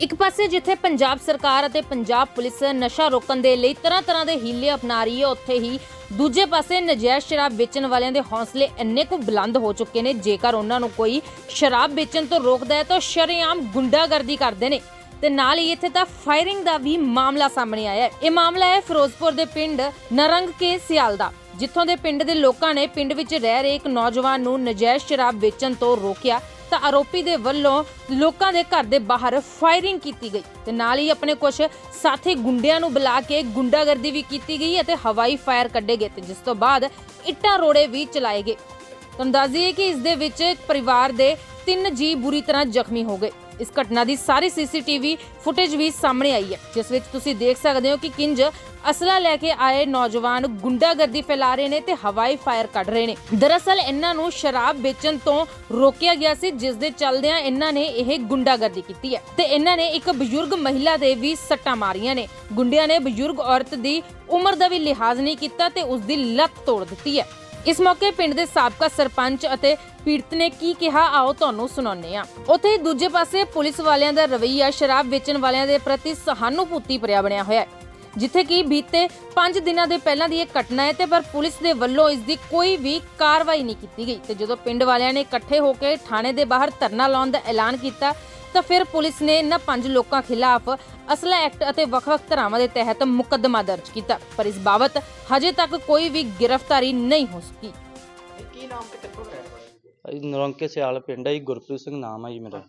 ਇੱਕ ਪਾਸੇ ਜਿੱਥੇ ਪੰਜਾਬ ਸਰਕਾਰ ਅਤੇ ਪੰਜਾਬ ਪੁਲਿਸ ਨਸ਼ਾ ਰੋਕਣ ਦੇ ਲਈ ਤਰ੍ਹਾਂ-ਤਰ੍ਹਾਂ ਦੇ ਹੀਲੇ ਅਪਣਾ ਰਹੀ ਹੈ, ਉੱਥੇ ਹੀ ਦੂਜੇ ਪਾਸੇ ਨਜਾਇਜ਼ ਸ਼ਰਾਬ ਵੇਚਣ ਵਾਲਿਆਂ ਦੇ ਹੌਸਲੇ ਇੰਨੇ ਕੁ ਬੁਲੰਦ ਹੋ ਚੁੱਕੇ ਨੇ, ਜੇਕਰ ਉਹਨਾਂ ਨੂੰ ਕੋਈ ਸ਼ਰਾਬ ਵੇਚਣ ਤੋਂ ਰੋਕਦਾ ਹੈ, ਤਾਂ ਸ਼ਰੇਆਮ ਗੁੰਡਾਗਰਦੀ ਕਰਦੇ ਨੇ। ਤੇ ਨਾਲ ਹੀ ਇੱਥੇ ਤਾਂ ਫਾਇਰਿੰਗ ਦਾ ਵੀ ਮਾਮਲਾ ਸਾਹਮਣੇ ਆਇਆ ਹੈ। ਇਹ ਮਾਮਲਾ ਹੈ ਫਿਰੋਜ਼ਪੁਰ ਦੇ ਪਿੰਡ ਨਰੰਗ ਕੇ ਸਿਆਲ ਦਾ, ਜਿੱਥੋਂ ਦੇ ਪਿੰਡ ਦੇ ਲੋਕਾਂ ਨੇ ਪਿੰਡ ਵਿੱਚ ਰਹਿ ਰਹੇ ਇੱਕ ਨੌਜਵਾਨ ਨੂੰ ਨਜਾਇਜ਼ ਸ਼ਰਾਬ ਵੇਚਣ ਤੋਂ ਰੋਕਿਆ। ਤਾਂ ਆਰੋਪੀ ਦੇ ਵੱਲੋਂ ਲੋਕਾਂ ਦੇ ਘਰ ਦੇ ਬਾਹਰ ਫਾਇਰਿੰਗ ਕੀਤੀ ਗਈ ਤੇ ਨਾਲ ਹੀ ਆਪਣੇ ਕੁਝ ਸਾਥੀ ਗੁੰਡਿਆਂ ਨੂੰ ਬੁਲਾ ਕੇ ਗੁੰਡਾਗਰਦੀ ਵੀ ਕੀਤੀ ਗਈ ਅਤੇ ਹਵਾਈ ਫਾਇਰ ਕੱਢੇ ਗਏ ਤੇ ਜਿਸ ਤੋਂ ਬਾਅਦ ਇੱਟਾਂ ਰੋੜੇ ਵੀ ਚਲਾਏ ਗਏ। ਤੁਹਾਨੂੰ ਦੱਸ ਦਈਏ ਕਿ ਇਸ ਦੇ ਵਿੱਚ ਇੱਕ ਪਰਿਵਾਰ ਦੇ ਤਿੰਨ ਜੀ ਬੁਰੀ ਤਰ੍ਹਾਂ ਜ਼ਖਮੀ ਹੋ ਗਏ। ਇਸ ਘਟਨਾ ਦੀ ਸਾਰੀ ਸੀਸੀਟੀਵੀ ਫੁਟੇਜ ਵੀ ਸਾਹਮਣੇ ਆਈ ਹੈ, ਜਿਸ ਵਿੱਚ ਤੁਸੀਂ ਦੇਖ ਸਕਦੇ ਹੋ ਕਿ ਕਿੰਜ ਅਸਲਾ ਲੈ ਕੇ ਆਏ ਨੌਜਵਾਨ ਗੁੰਡਾਗਰਦੀ ਫੈਲਾ ਰਹੇ ਨੇ ਤੇ ਹਵਾਈ ਫਾਇਰ ਕੱਢ ਰਹੇ ਨੇ। ਦਰਅਸਲ ਇਹਨਾਂ ਨੂੰ ਸ਼ਰਾਬ ਵੇਚਣ ਤੋਂ ਰੋਕਿਆ ਗਿਆ ਸੀ, ਜਿਸ ਦੇ ਚੱਲਦਿਆਂ ਇਹਨਾਂ ਨੇ ਇਹ ਗੁੰਡਾਗਰਦੀ ਕੀਤੀ ਹੈ ਤੇ ਇਹਨਾਂ ਨੇ ਇੱਕ ਬਜ਼ੁਰਗ ਮਹਿਲਾ ਦੇ ਵੀ ਸੱਟਾਂ ਮਾਰੀਆਂ ਨੇ। ਗੁੰਡਿਆਂ ਨੇ ਬਜ਼ੁਰਗ ਔਰਤ ਦੀ ਉਮਰ ਦਾ ਵੀ ਲਿਹਾਜ਼ ਨਹੀਂ ਕੀਤਾ ਤੇ ਉਸ ਦੀ ਲੱਤ ਤੋੜ ਦਿੱਤੀ ਹੈ। ਇਸ ਮੌਕੇ ਪਿੰਡ ਦੇ ਸਾਬਕਾ ਸਰਪੰਚ ਅਤੇ ਪੀੜਤ ਨੇ ਕੀ ਕਿਹਾ, ਆਓ ਤੁਹਾਨੂੰ ਸੁਣਾਉਂਦੇ ਹਾਂ। ਉੱਥੇ ਦੂਜੇ ਪਾਸੇ ਪੁਲਿਸ ਵਾਲਿਆਂ ਦਾ ਰਵੱਈਆ, ਸ਼ਰਾਬ ਵੇਚਣ ਵਾਲਿਆਂ ਦੇ ਪ੍ਰਤੀ ਸਹਾਨੁਭੂਤੀ ਭਰਿਆ ਬਣਿਆ ਹੋਇਆ ਹੈ, ਜਿੱਥੇ ਕਿ ਬੀਤੇ 5 ਦਿਨਾਂ ਦੇ ਪਹਿਲਾਂ ਦੀ ਇਹ ਘਟਨਾ ਹੈ ਤੇ ਪਰ ਪੁਲਿਸ ਦੇ ਵੱਲੋਂ ਇਸ ਦੀ ਕੋਈ ਵੀ ਕਾਰਵਾਈ ਨਹੀਂ ਕੀਤੀ ਗਈ। ਤੇ ਜਦੋਂ ਪਿੰਡ ਵਾਲਿਆਂ ਨੇ ਇਕੱਠੇ ਹੋ ਕੇ ਥਾਣੇ ਦੇ ਬਾਹਰ ਧਰਨਾ ਲਾਉਣ ਦਾ ਐਲਾਨ ਕੀਤਾ ਤਾਂ ਫਿਰ ਪੁਲਿਸ ਨੇ ਇਹਨਾਂ ਪੰਜ ਲੋਕਾਂ ਖਿਲਾਫ ਅਸਲਾ ਐਕਟ ਅਤੇ ਵੱਖ-ਵੱਖ ਧਾਰਾਵਾਂ ਦੇ ਤਹਿਤ ਮੁਕੱਦਮਾ ਦਰਜ ਕੀਤਾ। ਪਰ ਇਸ ਬਾਬਤ ਹਜੇ ਤੱਕ ਕੋਈ ਵੀ ਗ੍ਰਿਫਤਾਰੀ ਨਹੀਂ ਹੋ ਸਕੀ। ਕੀ ਨਾਮ ਤੇ ਕਿੱਥੋਂ ਰਹਿਣ ਵਾਲੇ ਭਾਈ ਨਰੰਕੇ ਸਿਆਲ ਪਿੰਡ ਹੈ ਜੀ ਗੁਰਪ੍ਰੀਤ ਸਿੰਘ ਨਾਮ ਹੈ ਜੀ ਮੇਰਾ।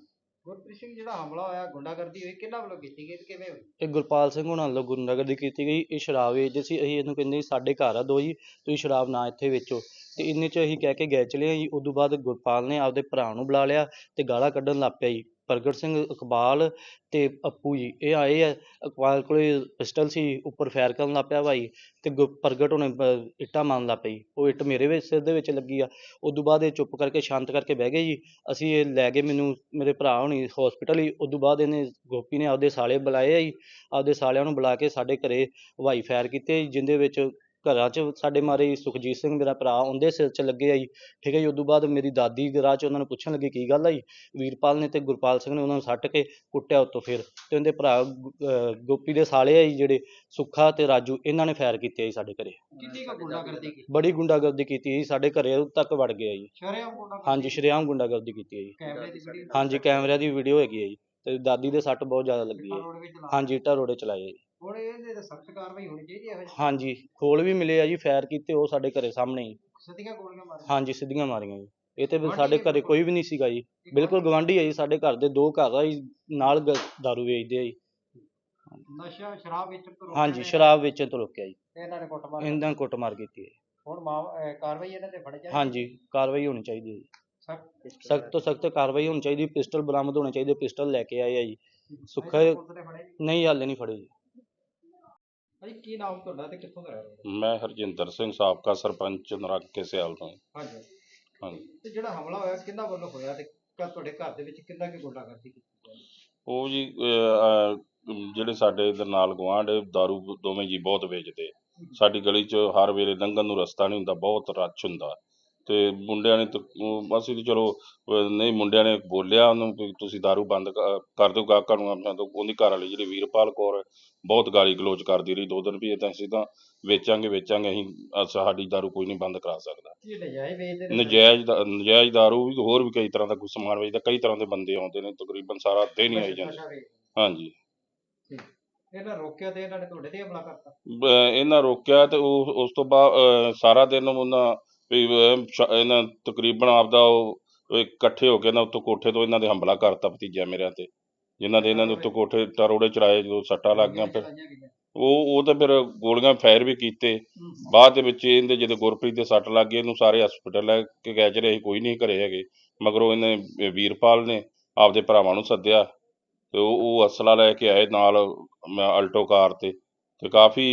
ਗੁਰਪ੍ਰੀਤ ਸਿੰਘ ਜਿਹੜਾ ਹਮਲਾ ਹੋਇਆ ਗੁੰਡਾਗਰਦੀ ਹੋਈ ਕਿਹਨਾਂ ਵੱਲੋਂ ਕੀਤੀ ਗਈ ਤੇ ਕਿਵੇਂ ਹੋਈ? ਇਹ ਗੁਰਪਾਲ ਸਿੰਘ ਹੁਣਾਂ ਵੱਲੋਂ ਗੁੰਡਾਗਰਦੀ ਕੀਤੀ ਗਈ। ਇਹ ਸ਼ਰਾਬ ਵੇਚਦੇ ਸੀ ਅਸੀਂ ਇਹਨੂੰ ਕਹਿੰਦੇ ਸੀ ਸਾਡੇ ਘਰ ਆ ਦੋ ਜੀ ਤੁਸੀਂ ਸ਼ਰਾਬ ਨਾ ਇੱਥੇ ਵੇਚੋ। ਤੇ ਇੰਨੇ ਚ ਅਸੀਂ ਕਹਿ ਕੇ ਗਏ ਚਲੇ ਜੀ। ਉਦੋਂ ਬਾਅਦ ਗੁਰਪਾਲ ਨੇ ਆਪਦੇ ਭਰਾ ਨੂੰ ਬੁਲਾ ਲਿਆ ਤੇ ਗਾਲਾਂ ਕੱਢਣ ਲੱਗ ਪਿਆ ਜੀ। ਪ੍ਰਗਟ ਸਿੰਘ ਇਕਬਾਲ ਤੇ ਅੱਪੂ ਜੀ। ਇਹ ਆਏ ਆ ਇਕਬਾਲ ਕੋਲੇ ਪਿਸਟਲ ਸੀ ਉੱਪਰ ਫਾਇਰ ਕਰਨ ਲੱਗ ਪਿਆ ਭਾਈ ਤੇ ਗੁ- ਪ੍ਰਗਟ ਉਹਨੇ ਇੱਟਾਂ ਮਾਰਨ ਲੱਗ ਪਈ। ਉਹ ਇੱਟ ਮੇਰੇ ਵਿੱਚ ਸਿਰ ਦੇ ਵਿੱਚ ਲੱਗੀ ਆ। ਉਦੋਂ ਬਾਅਦ ਇਹ ਚੁੱਪ ਕਰਕੇ ਸ਼ਾਂਤ ਕਰਕੇ ਬਹਿ ਗਏ ਜੀ। ਅਸੀਂ ਇਹ ਲੈ ਗਏ ਮੈਨੂੰ ਮੇਰੇ ਭਰਾ ਹੋਣੀ ਹਸਪੀਟਲ ਹੀ। ਉਦੋਂ ਬਾਅਦ ਇਹਨੇ ਗੋਪੀ ਨੇ ਆਪਦੇ ਸਾਲੇ ਬੁਲਾਏ ਆ ਜੀ। ਆਪਦੇ ਸਾਲਿਆਂ ਨੂੰ ਬੁਲਾ ਕੇ ਸਾਡੇ ਘਰੇ ਹਵਾਈ ਫਾਇਰ ਕੀਤੇ ਜੀ, ਜਿੰਦੇ ਵਿੱਚ ਘਰਾਂ 'ਚ ਸਾਡੇ ਮਾਰੇ ਸੁਖਜੀਤ ਸਿੰਘ ਮੇਰਾ ਭਰਾ ਉਹਦੇ ਸਿਰ 'ਚ ਲੱਗੇ ਆ ਜੀ ਠੀਕ ਹੈ ਜੀ ਉਦੋਂ ਬਾਅਦ ਮੇਰੀ ਦਾਦੀ ਰਾਹ 'ਚ ਉਹਨਾਂ ਨੂੰ ਪੁੱਛਣ ਲੱਗੀ ਕੀ ਗੱਲ ਆ ਜੀ ਵੀਰਪਾਲ ਨੇ ਤੇ ਗੁਰਪਾਲ ਸਿੰਘ ਨੇ ਉਹਨਾਂ ਨੂੰ ਸੱਟ ਕੇ ਕੁੱਟਿਆ ਉੱਤੋਂ ਫਿਰ। ਤੇ ਉਹਦੇ ਭਰਾ ਗੋਪੀ ਦੇ ਸਾਲੇ ਆ ਜੀ ਜਿਹੜੇ ਸੁੱਖਾ ਤੇ ਰਾਜੂ ਇਹਨਾਂ ਨੇ ਫਾਇਰ ਕੀਤੇ ਆ ਜੀ ਸਾਡੇ ਘਰੇ। ਕਿੰਨੀ ਕੁ ਗੁੰਡਾਗਰਦੀ ਕੀਤੀ? ਬੜੀ ਗੁੰਡਾਗਰਦੀ ਕੀਤੀ ਜੀ ਸਾਡੇ ਘਰੇ ਤੱਕ ਵੜ ਗਿਆ ਜੀ ਸ਼ਰੇਆਮ ਗੁੰਡਾਗਰਦੀ? ਹਾਂਜੀ ਸ਼ਰੇਆਮ ਗੁੰਡਾਗਰਦੀ ਕੀਤੀ ਹੈ ਜੀ ਕੈਮਰੇ ਦੀ ਵੀਡੀਓ ਹਾਂਜੀ ਕੈਮਰਿਆਂ ਦੀ ਵੀਡੀਓ ਹੈਗੀ ਹੈ ਜੀ ਤੇ ਦਾਦੀ ਦੇ ਸੱਟ ਬਹੁਤ ਜ਼ਿਆਦਾ ਲੱਗੀ ਹੈ ਹਾਂਜੀ ਇੱਟਾਂ ਰੋੜੇ ਚਲਾਏ ਜੀ ਹੁਣ ਇਹਦੇ ਤੇ ਸਖਤ ਕਾਰਵਾਈ ਹੋਣੀ ਚਾਹੀਦੀ ਹੈ ਹਾਂਜੀ ਖੋਲ ਵੀ ਮਿਲੇ ਆ ਜੀ ਫਾਇਰ ਕੀਤੇ ਉਹ ਸਾਡੇ ਘਰੇ ਸਾਹਮਣੇ ਹੀ। ਸਿੱਧੀਆਂ ਗੋਲੀਆਂ ਮਾਰ ਹਾਂਜੀ ਸਿੱਧੀਆਂ ਮਾਰੀਆਂ ਜੀ। ਇਹ ਤੇ ਸਾਡੇ ਘਰੇ ਕੋਈ ਵੀ ਨਹੀਂ ਸੀਗਾ ਜੀ। ਬਿਲਕੁਲ ਗਵਾਂਢੀ ਹੈ ਜੀ ਸਾਡੇ ਘਰ ਦੇ ਦੋ ਘਰ ਆ ਜੀ ਨਾਲ ਗ- ਦਾਰੂ ਵੇਚਦੇ ਆ ਜੀ। ਨਸ਼ਾ ਸ਼ਰਾਬ ਵੇਚਣ ਤੋਂ ਰੋਕਣ ਹਾਂਜੀ ਸ਼ਰਾਬ ਵੇਚਣ ਤੋਂ ਰੋਕਿਆ ਜੀ। ਇਹਨਾਂ ਨੇ ਕੁੱਟਮਾਰ ਇਹਨਾਂ ਕੁੱਟਮਾਰ ਕੀਤੀ ਹੈ। ਹੁਣ ਮਾਮ- ਅਹ ਕਾਰਵਾਈ ਇਹਨਾਂ ਤੇ ਫੜੇ ਜਾਏ ਹਾਂਜੀ ਕਾਰਵਾਈ ਹੋਣੀ ਚਾਹੀਦੀ ਹੈ ਜੀ। ਸਖਤ ਤੋਂ ਸਖਤ ਕਾਰਵਾਈ ਹੋਣੀ ਚਾਹੀਦੀ ਪਿਸਟਲ ਬਰਾਮਦ ਹੋਣੇ ਚਾਹੀਦੇ ਪਿਸਟਲ ਲੈ ਕੇ ਆਏ ਆ ਜੀ। ਸੁੱਖਾ ਨਹੀਂ ਹਾਲੇ ਨਹੀਂ ਫੜੇ ਜੀ। ਭਾਈ ਕੀ ਨਾਮ ਤੁਹਾਡਾ ਤੇ ਕਿੱਥੋਂ ਦਾ ਰਹਿਣ ਵਾਲੇ ਮੈਂ ਹਰਜਿੰਦਰ ਸਿੰਘ ਸਾਬਕਾ ਸਰਪੰਚ ਨਰੱਕੇ ਸਿਆਲ ਤੋਂ। ਹਾਂਜੀ। ਹਾਂਜੀ। ਤੇ ਜਿਹੜਾ ਹਮਲਾ ਹੋਇਆ ਕਿੰਨਾ ਵੱਲੋਂ ਹੋਇਆ ਤੇ ਕ- ਤੁਹਾਡੇ ਘਰ ਦੇ ਵਿੱਚ ਕਿੰਨਾ ਕੁ ਗੁੰਡਾਗਰਦੀ ਕੀਤੀ ਗਈ? ਉਹ ਜੀ ਅਹ, ਅਹ, ਜਿਹੜੇ ਸਾਡੇ ਇਧਰ ਨਾਲ ਗੁਆਂਢ दारू ਦੋਵੇਂ ਜੀ ਬਹੁਤ ਵੇਚਦੇ। ਸਾਡੀ ਗਲੀ 'ਚ ਹਰ ਵੇਲੇ ਲੰਘਣ ਨੂੰ ਰਸਤਾ ਨਹੀਂ ਹੁੰਦਾ ਬਹੁਤ ਰੱਛ ਹੁੰਦਾ। ਤੇ ਮੁੰਡਿਆਂ ਨੇ ਬਸ ਇਹ ਤਾਂ ਚਲੋ ਨਹੀਂ ਮੁੰਡਿਆਂ ਨੇ ਬੋਲਿਆ ਉਹਨੂੰ ਵੀ ਤੁਸੀਂ ਦਾਰੂ ਬੰਦ ਕਰ ਦਿਓ ਗਾਹਕਾਂ ਨੂੰ ਆਪਣਾ ਤਾਂ ਉਹਦੀ ਘਰਵਾਲੀ ਜਿਹੜੀ ਵੀਰਪਾਲ ਕੌਰ ਬਹੁਤ ਗਾਲੀ ਗਲੋਚ ਕਰਦੀ ਰਹੀ ਦੋ ਦਿਨ ਵੀ ਇਹ ਤਾਂ ਅਸੀਂ ਤਾਂ ਵੇਚਾਂਗੇ ਵੇਚਾਂਗੇ ਅਸੀਂ ਸਾਡੀ ਦਾਰੂ ਕੋਈ ਨਹੀਂ ਬੰਦ ਕਰਾ ਸਕਦਾ। ਨਜਾਇਜ਼ ਵੇਚਦੇ ਨਜਾਇਜ਼ ਦਾਰੂ ਵੀ ਹੋਰ ਵੀ ਕਈ ਤਰ੍ਹਾਂ ਦਾ ਕੋਈ ਸਮਾਨ ਵੇਚਦਾ ਕਈ ਤਰ੍ਹਾਂ ਦੇ ਬੰਦੇ ਆਉਂਦੇ ਨੇ ਤਕਰੀਬਨ ਸਾਰਾ ਦਿਨ ਹੀ ਆਈ ਜਾਂਦੇ। ਹਾਂਜੀ। ਇਹਨਾਂ ਰੋਕਿਆ ਤੇ ਇਹਨਾਂ ਨੇ ਤੁਹਾਡੇ ਤੇ ਹਮਲਾ ਕਰਤਾ? ਇਹਨਾਂ ਰੋਕਿਆ ਤੇ ਉਹ ਉਸ ਤੋਂ ਬਾਅਦ ਸਾਰਾ ਦਿਨ ਉਹਨਾਂ ਵੀ ਇਹਨਾਂ ਤਕਰੀਬਨ ਆਪਦਾ ਉਹ ਇਕੱਠੇ ਹੋ ਕੇ ਨਾ ਉੱਤੋਂ ਕੋਠੇ ਤੋਂ ਇਹਨਾਂ ਦੇ ਹਮਲਾ ਕਰਤਾ ਭਤੀਜਾ ਮੇਰਿਆਂ ਤੇ। ਜਿਨ੍ਹਾਂ ਦੇ ਇਹਨਾਂ ਦੇ ਉੱਤੋਂ ਕੋਠੇ ਟਰੋੜੇ ਚੜਾਏ, ਜਦੋਂ ਸੱਟਾਂ ਲੱਗ ਗਈਆਂ ਫਿਰ। ਉਹ ਉਹ ਤਾਂ ਫਿਰ ਗੋਲੀਆਂ ਫਾਇਰ ਵੀ ਕੀਤੇ। ਬਾਅਦ ਦੇ ਵਿੱਚ ਇਹਦੇ ਜਦੋਂ ਗੁਰਪ੍ਰੀਤ ਦੇ ਸੱਟ ਲੱਗ ਗਏ, ਇਹਨੂੰ ਸਾਰੇ ਹਸਪੀਟਲ ਲੈ ਕੇ ਗਏ, ਜਿਹੜੇ ਅਸੀਂ ਕੋਈ ਨਹੀਂ ਘਰੇ ਹੈਗੇ। ਮਗਰੋਂ ਇਹਨੇ ਵੀਰਪਾਲ ਨੇ ਆਪਦੇ ਭਰਾਵਾਂ ਨੂੰ ਸੱਦਿਆ ਤੇ ਉਹ ਉਹ ਅਸਲਾ ਲੈ ਕੇ ਆਏ ਨਾਲ ਮੈਂ ਅਲਟੋ ਕਾਰ ਤੇ। ਤੇ ਕਾਫੀ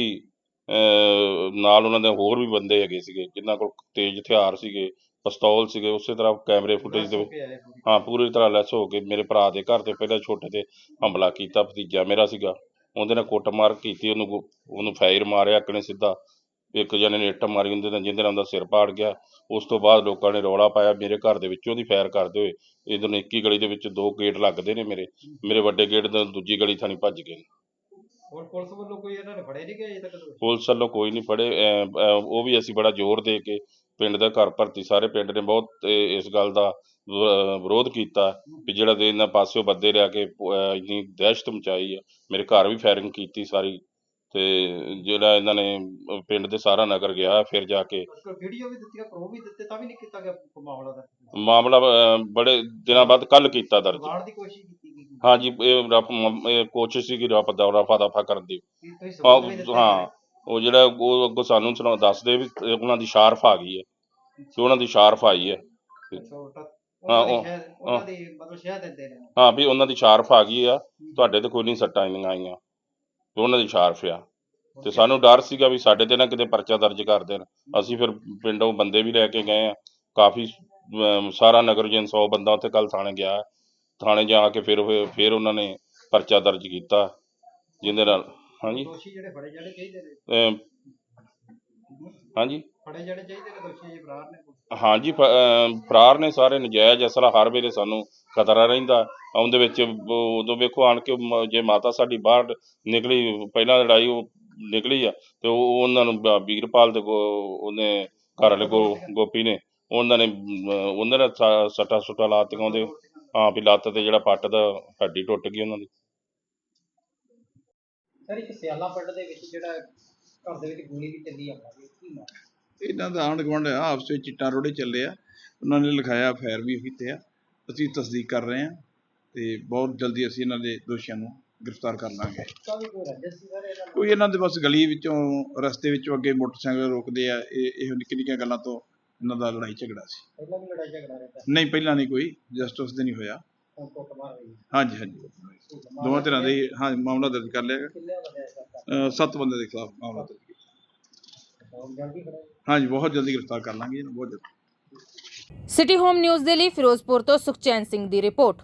ਨਾਲ ਉਹਨਾਂ ਦੇ ਹੋਰ ਵੀ ਬੰਦੇ ਹੈਗੇ ਸੀਗੇ, ਜਿਨ੍ਹਾਂ ਕੋਲ ਤੇਜ਼ ਹਥਿਆਰ ਸੀਗੇ, ਪਿਸਤੌਲ ਸੀਗੇ, ਉਸੇ ਤਰ੍ਹਾਂ ਕੈਮਰੇ ਫੁਟੇਜ ਦੇ ਹਾਂ, ਪੂਰੀ ਤਰ੍ਹਾਂ ਲੈਸ ਹੋ ਕੇ ਮੇਰੇ ਭਰਾ ਦੇ ਘਰ ਤੇ ਪਹਿਲਾਂ ਛੋਟੇ ਤੇ ਹਮਲਾ ਕੀਤਾ, ਭਤੀਜਾ ਮੇਰਾ ਸੀਗਾ। ਉਹਦੇ ਨਾਲ ਕੁੱਟਮਾਰ ਕੀਤੀ, ਉਹਨੂੰ ਗੋ- ਉਹਨੂੰ ਫਾਇਰ ਮਾਰਿਆ, ਇੱਕ ਨੇ ਸਿੱਧਾ ਇੱਕ ਜਣੇ ਨੇ ਇੱਟ ਮਾਰੀ, ਉਹਦੇ ਨਾਲ ਜਿਹਦੇ ਨਾਲ ਉਹਦਾ ਸਿਰ ਪਾੜ ਗਿਆ। ਉਸ ਤੋਂ ਬਾਅਦ ਲੋਕਾਂ ਨੇ ਰੌਲਾ ਪਾਇਆ, ਮੇਰੇ ਘਰ ਦੇ ਵਿੱਚੋਂ ਦੀ ਫਾਇਰ ਕਰਦੇ ਹੋਏ। ਇਧਰ ਇੱਕ ਇੱਕੀ ਗਲੀ ਦੇ ਵਿੱਚ ਦੋ ਗੇਟ ਲੱਗਦੇ ਨੇ ਮੇਰੇ। ਮੇਰੇ ਵੱਡੇ ਗੇਟ ਤੋਂ ਦੂਜੀ ਗਲੀ ਥਾਣੀ ਭੱਜ ਗਏ ਹੋਰ ਪੁਲਿਸ ਵੱਲੋਂ ਕੋਈ ਇਹਨਾਂ ਨੇ ਫੜੇ ਨਹੀਂ ਗਏ ਅਜੇ ਤੱਕ ਦੋਸ਼ੀ? ਪੁਲਿਸ ਵੱਲੋਂ ਕੋਈ ਨਹੀਂ ਫੜੇ ਉਹ ਵੀ ਅਸੀਂ ਬੜਾ ਜ਼ੋਰ ਦੇ ਕੇ ਪਿੰਡ ਦਾ ਘਰ ਭਰਤੀ ਸਾਰੇ ਪਿੰਡ ਨੇ ਬਹੁਤ ਇਹ- ਇਸ ਗੱਲ ਦਾ ਵਿ- ਵਿਰੋਧ ਕੀਤਾ ਵੀ ਜਿਹੜਾ ਦੇ ਇਹਨਾਂ ਪਾਸਿਓਂ ਬੰਦੇ ਲਿਆ ਕੇ ਅਹ, ਇੰਨੀ ਦਹਿਸ਼ਤ ਮਚਾਈ ਆ ਮੇਰੇ ਘਰ ਵੀ ਫਾਇਰਿੰਗ ਕੀਤੀ ਸਾਰੀ ਤੇ ਜਿਹੜਾ ਇਹਨਾਂ ਨੇ ਅਹ, ਪਿੰਡ ਦੇ ਸਾਰਾ ਨਗਰ ਗਿਆ ਫਿਰ ਜਾ ਕੇ ਕੋਈ ਵੀਡੀਓ ਵੀ ਦਿੱਤੀਆਂ ਪ੍ਰੋ ਵੀ ਦਿੱਤੇ ਤਾਂ ਵੀ ਨਹੀਂ ਕੀਤਾ ਗਿਆ ਮਾਮਲਾ ਦਾ ਮਾਮਲਾ ਅਹ, ਬੜੇ ਦਿਨਾਂ ਬਾਅਦ ਕੱਲ ਕੀਤਾ ਦਰਜ ਵਾੜ ਦੀ ਕੋਸ਼ਿਸ਼ ਕੀਤੀ ਹਾਂਜੀ ਇਹ ਰਫ- ਕੋਸ਼ਿਸ਼ ਸੀ ਕਿ ਰਫਾ ਦਫਾ ਦਫਾ ਕਰਨ ਦੀ। ਤੁਸੀਂ ਹਾਂ ਸਬੂਤ ਵੀ ਦਿੱਤੇ ਹਾਂ ਉਹ ਜਿਹੜਾ ਉਹ ਅੱਗੋਂ ਸਾਨੂੰ ਸੁਣਾ ਦੱਸਦੇ ਵੀ ਉਹਨਾਂ ਦੀ ਸ਼ਾਰਫ ਆ ਗਈ ਹੈ। ਤੇ ਉਹਨਾਂ ਦੀ ਸ਼ਾਰਫ ਆਈ ਹੈ। ਹਾਂ, ਦੀ ਉਹ- ਸ਼ਾਇਦ- ਉਹਨਾਂ ਦੀ ਮਤਲਬ ਸ਼ਹਿ ਦਿੰਦੇ ਨੇ। ਹਾਂ ਵੀ ਉਹਨਾਂ ਦੀ ਸ਼ਾਰਫ ਆ ਗਈ ਆ। ਤੁਹਾਡੇ ਤੇ ਕੋਈ ਨਹੀਂ ਸੱਟਾਂ ਇੰਨੀਆਂ ਆਈਆਂ। ਤੇ ਉਹਨਾਂ ਦੀ ਸ਼ਾਰਫ ਆ। ਤੇ ਸਾਨੂੰ ਡਰ ਸੀਗਾ ਵੀ ਸਾਡੇ ਤੇ ਨਾ ਕਿਤੇ ਪਰਚਾ ਦਰਜ ਕਰ ਦੇਣ। ਅਸੀਂ ਫਿਰ ਪਿੰਡੋਂ ਬੰਦੇ ਵੀ ਲੈ ਕੇ ਗਏ ਆ। ਕਾਫੀ ਅਮ, ਸਾਰਾ ਨਗਰ ਜਨ 100 ਬੰਦਾ ਉੱਥੇ ਕੱਲ ਥਾਣੇ ਗਿਆ। ਥਾਣੇ ਜਾ ਕੇ ਫਿਰ ਉਹ- ਫਿਰ ਉਹਨਾਂ ਨੇ ਪਰਚਾ ਦਰਜ ਕੀਤਾ ਜਿਹਦੇ ਨਾਲ ਹਾਂਜੀ। ਦੋਸ਼ੀ ਜਿਹੜੇ ਫੜੇ ਜਾਣੇ ਚਾਹੀਦੇ ਨੇ? ਅਮ, ਹਾਂਜੀ। ਫੜੇ ਜਾਣੇ ਚਾਹੀਦੇ ਨੇ ਦੋਸ਼ੀ ਜੇ ਫਰਾਰ ਨੇ ਹਾਂਜੀ ਫ- ਅਮ ਫਰਾਰ ਨੇ ਸਾਰੇ ਨਜਾਇਜ਼ ਅਸਲਾ ਹਰ ਵੇਲੇ ਸਾਨੂੰ ਖਤਰਾ ਰਹਿੰਦਾ। ਉਹਦੇ ਵਿੱਚ ਉਹ- ਉਦੋਂ ਵੇਖੋ ਆਣ ਕੇ ਮ- ਜੇ ਮਾਤਾ ਸਾਡੀ ਬਾਹਰ ਨਿਕਲੀ ਪਹਿਲਾਂ ਲੜਾਈ ਉਹ ਨਿਕਲੀ ਆ ਤੇ ਉਹ ਉਹਨਾਂ ਨੂੰ ਬ- ਵੀਰਪਾਲ ਦੇ ਕੋ ਉਹਨੇ ਘਰ ਵਾਲੇ ਕੋ ਗੋਪੀ ਨੇ ਉਹਨਾਂ ਨੇ ਅਮ, ਉਹਨਾਂ ਨੇ ਸੱਟਾ ਸੱਟਾ ਲਾਤੀਆਂ ਉਹਦੇ। ਹਾਂ ਵੀ ਲੱਤ ਤੇ ਜਿਹੜਾ ਪੱਟ ਦਾ ਹੱਡੀ ਟੁੱਟ ਗਈ ਉਹਨਾਂ ਦੀ। ਸਰ ਇੱਕ ਸਿਆਲਾ ਪਿੰਡ ਦੇ ਵਿੱਚ ਜਿਹੜਾ ਘਰ ਦੇ ਵਿੱਚ ਗੋਲੀ ਵੀ ਚੱਲੀ ਆ ਕੀ ਨਾ ਇਹਨਾਂ ਦਾ ਆਂਢ ਗੁਆਂਢ ਆ ਆਪਸ ਵਿੱਚ ਚਿੱਟਾ ਰੋੜੇ ਚੱਲੇ ਆ। ਉਹਨਾਂ ਨੇ ਲਿਖਾਇਆ ਫਾਇਰ ਵੀ ਕੀਤੇ ਆ। ਅਸੀਂ ਤਸਦੀਕ ਕਰ ਰਹੇ ਆ ਤੇ ਬਹੁਤ ਜਲਦੀ ਅਸੀਂ ਇਹਨਾਂ ਦੇ ਦੋਸ਼ੀਆਂ ਨੂੰ ਗ੍ਰਿਫਤਾਰ ਕਰ ਲਾਂਗੇ। ਕੋਈ ਇਹਨਾਂ ਕੋਈ ਇਹਨਾਂ ਦੇ ਬਸ ਗਲੀ ਵਿੱਚੋਂ ਰਸਤੇ ਵਿੱਚੋਂ ਅੱਗੇ ਮੋਟਰਸਾਈਕਲ ਰੋਕਦੇ ਆ ਇਹ ਇਹੋ ਨਿੱਕੀ ਨਿੱਕੀਆਂ ਗੱਲਾਂ ਤੋਂ ਇਹਨਾਂ ਦਾ ਲੜਾਈ ਝਗੜਾ ਸੀ। ਪਹਿਲਾਂ ਵੀ ਲੜਾਈ ਝਗੜਾ ਰਹਿੰਦਾ ਨਹੀਂ ਪਹਿਲਾਂ ਨਹੀਂ ਕੋਈ। ਜਸਟ ਉਸ ਦਿਨ ਹੀ ਹੋਇਆ। ਹੁਣ ਕੁੱਟ ਮਾਰ ਰਹੀ ਹਾਂਜੀ ਹਾਂਜੀ ਦੋਵਾਂ ਤਰ੍ਹਾਂ ਦੇ ਹੀ- ਹਾਂ ਮਾਮਲਾ ਦਰਜ ਕਰ ਲਿਆ ਕਿੰਨੇ ਬੰਦੇ ਸਰ ਅਹ ਸੱਤ ਬੰਦੇ ਦੇ ਖਿਲਾਫ ਮਾਮਲਾ ਦਰਜ ਕੀਤਾ। ਹੁਣ ਜਲਦੀ ਖੜਾ ਹਾਂਜੀ ਬਹੁਤ ਜਲਦੀ ਗ੍ਰਿਫਤਾਰ ਕਰ ਲਾਂਗੇ ਇਹਨੂੰ ਬਹੁਤ ਜਲਦੀ। ਸਿਟੀ ਹੋਮ ਨਿਊਜ਼ ਦੇ ਲਈ ਫਿਰੋਜ਼ਪੁਰ ਤੋਂ ਸੁਖਚੈਨ ਸਿੰਘ ਦੀ ਰਿਪੋਰਟ।